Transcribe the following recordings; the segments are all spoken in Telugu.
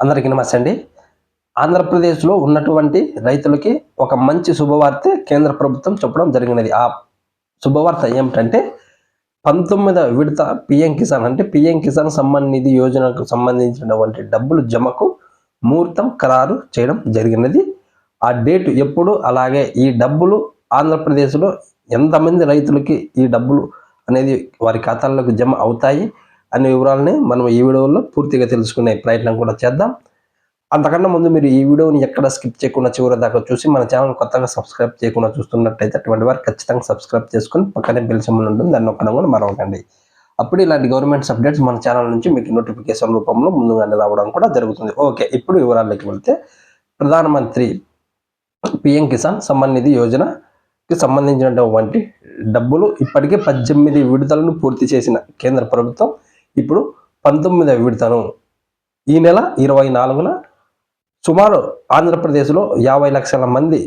అందరికీ నమస్తే అండి ఆంధ్రప్రదేశ్లో ఉన్నటువంటి రైతులకి ఒక మంచి శుభవార్త కేంద్ర ప్రభుత్వం చెప్పడం జరిగినది. ఆ శుభవార్త ఏమిటంటే పంతొమ్మిదవ విడత పిఎం కిసాన్ అంటే పిఎం కిసాన్ సమ్మాన్ నిధి యోజనకు సంబంధించినటువంటి డబ్బులు జమకు ముహూర్తం ఖరారు చేయడం జరిగినది. ఆ డేట్ ఎప్పుడు అలాగే ఈ డబ్బులు ఆంధ్రప్రదేశ్లో ఎంతమంది రైతులకి ఈ డబ్బులు అనేది వారి ఖాతాల్లోకి జమ అవుతాయి? అనే వివరాలని మనం ఈ వీడియోలో పూర్తిగా తెలుసుకునే ప్రయత్నం కూడా చేద్దాం. అంతకన్నా ముందు మీరు ఈ వీడియోని ఎక్కడ స్కిప్ చేయకుండా చివరి దాకా చూసి మన ఛానల్ కొత్తగా సబ్స్క్రైబ్ చేయకుండా చూస్తున్నట్టయితే అటువంటి వారు ఖచ్చితంగా సబ్స్క్రైబ్ చేసుకొని పక్కనే బెల్ ఉంటుంది దాన్ని ఒక్కడం కూడా మరవకండి. అప్పుడు ఇలాంటి గవర్నమెంట్స్ అప్డేట్స్ మన ఛానల్ నుంచి మీకు నోటిఫికేషన్ రూపంలో ముందుగానే రావడం కూడా జరుగుతుంది. ఓకే ఇప్పుడు వివరాల్లోకి వెళ్తే ప్రధానమంత్రి పిఎం కిసాన్ సమ్మాన్ నిధి యోజనకి సంబంధించినటువంటి డబ్బులు ఇప్పటికే పద్దెనిమిది విడుదలను పూర్తి చేసిన కేంద్ర ప్రభుత్వం ఇప్పుడు పంతొమ్మిదవ విడతను. ఈ నెల ఇరవై నాలుగున సుమారు ఆంధ్రప్రదేశ్లో యాభై లక్షల మంది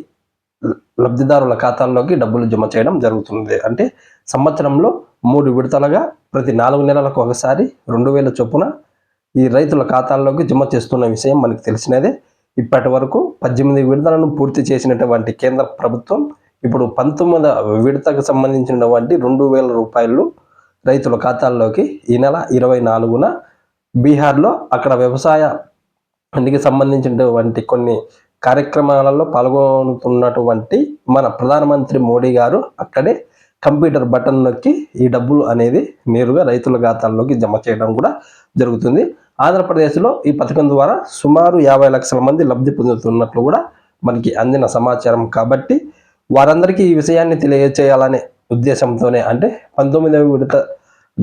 లబ్ధిదారుల ఖాతాల్లోకి డబ్బులు జమ చేయడం జరుగుతుంది. అంటే సంవత్సరంలో మూడు విడతలుగా ప్రతి నాలుగు నెలలకు ఒకసారి రెండు వేల చొప్పున ఈ రైతుల ఖాతాల్లోకి జమ చేస్తున్న విషయం మనకు తెలిసినదే. ఇప్పటి వరకు పద్దెనిమిది విడతలను పూర్తి చేసినటువంటి కేంద్ర ప్రభుత్వం ఇప్పుడు పంతొమ్మిదవ విడతకు సంబంధించినటువంటి రెండు వేల రూపాయలు రైతుల ఖాతాల్లోకి ఈ నెల ఇరవై నాలుగున బీహార్లో అక్కడ వ్యవసాయ అందుకు సంబంధించినటువంటి కొన్ని కార్యక్రమాలలో పాల్గొనుతున్నటువంటి మన ప్రధానమంత్రి మోడీ గారు అక్కడే కంప్యూటర్ బటన్ నొక్కి ఈ డబ్బులు అనేది నేరుగా రైతుల ఖాతాల్లోకి జమ చేయడం కూడా జరుగుతుంది. ఆంధ్రప్రదేశ్లో ఈ పథకం ద్వారా సుమారు యాభై లక్షల మంది లబ్ధి పొందుతున్నట్లు కూడా మనకి అందిన సమాచారం. కాబట్టి వారందరికీ ఈ విషయాన్ని తెలియచేయాలనే ఉద్దేశంతోనే అంటే పంతొమ్మిదవ విడత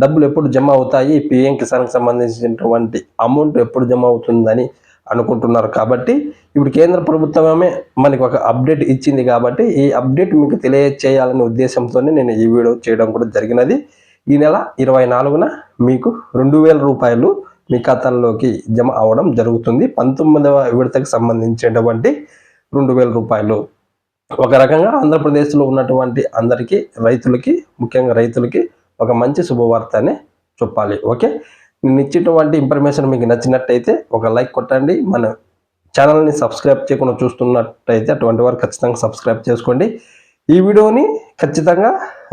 డబ్బులు ఎప్పుడు జమ అవుతాయి? పిఎం కిసాన్కి సంబంధించినటువంటి అమౌంట్ ఎప్పుడు జమ అవుతుందని అనుకుంటున్నారు. కాబట్టి ఇప్పుడు కేంద్ర ప్రభుత్వమే మనకి ఒక అప్డేట్ ఇచ్చింది కాబట్టి ఈ అప్డేట్ మీకు తెలియచేయాలనే ఉద్దేశంతోనే నేను ఈ వీడియో చేయడం కూడా జరిగినది. ఈ నెల ఇరవై నాలుగున మీకు రెండు వేల రూపాయలు మీ ఖాతాల్లోకి జమ అవడం జరుగుతుంది. పంతొమ్మిదవ విడతకు సంబంధించినటువంటి రెండు వేల రూపాయలు. ఒక రకంగా ఆంధ్రప్రదేశ్లో ఉన్నటువంటి అందరికీ రైతులకి ముఖ్యంగా రైతులకి ఒక మంచి శుభవార్త అని చెప్పాలి ఓకే? నేను ఇచ్చినటువంటి ఇన్ఫర్మేషన్ మీకు నచ్చినట్టయితే ఒక లైక్ కొట్టండి. మన ఛానల్ని సబ్స్క్రైబ్ చేయకుండా చూస్తున్నట్టయితే అటువంటి వారు ఖచ్చితంగా సబ్స్క్రైబ్ చేసుకోండి. ఈ వీడియోని ఖచ్చితంగా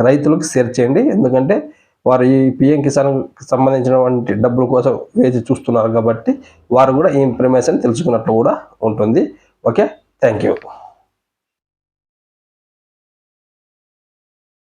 రైతులకు షేర్ చేయండి. ఎందుకంటే వారు ఈ పిఎం కిసాన్ సంబంధించినటువంటి డబ్బుల కోసం వేచి చూస్తున్నారు కాబట్టి వారు కూడా ఈ ఇన్ఫర్మేషన్ తెలుసుకున్నట్లు కూడా ఉంటుంది ఓకే? Thank you.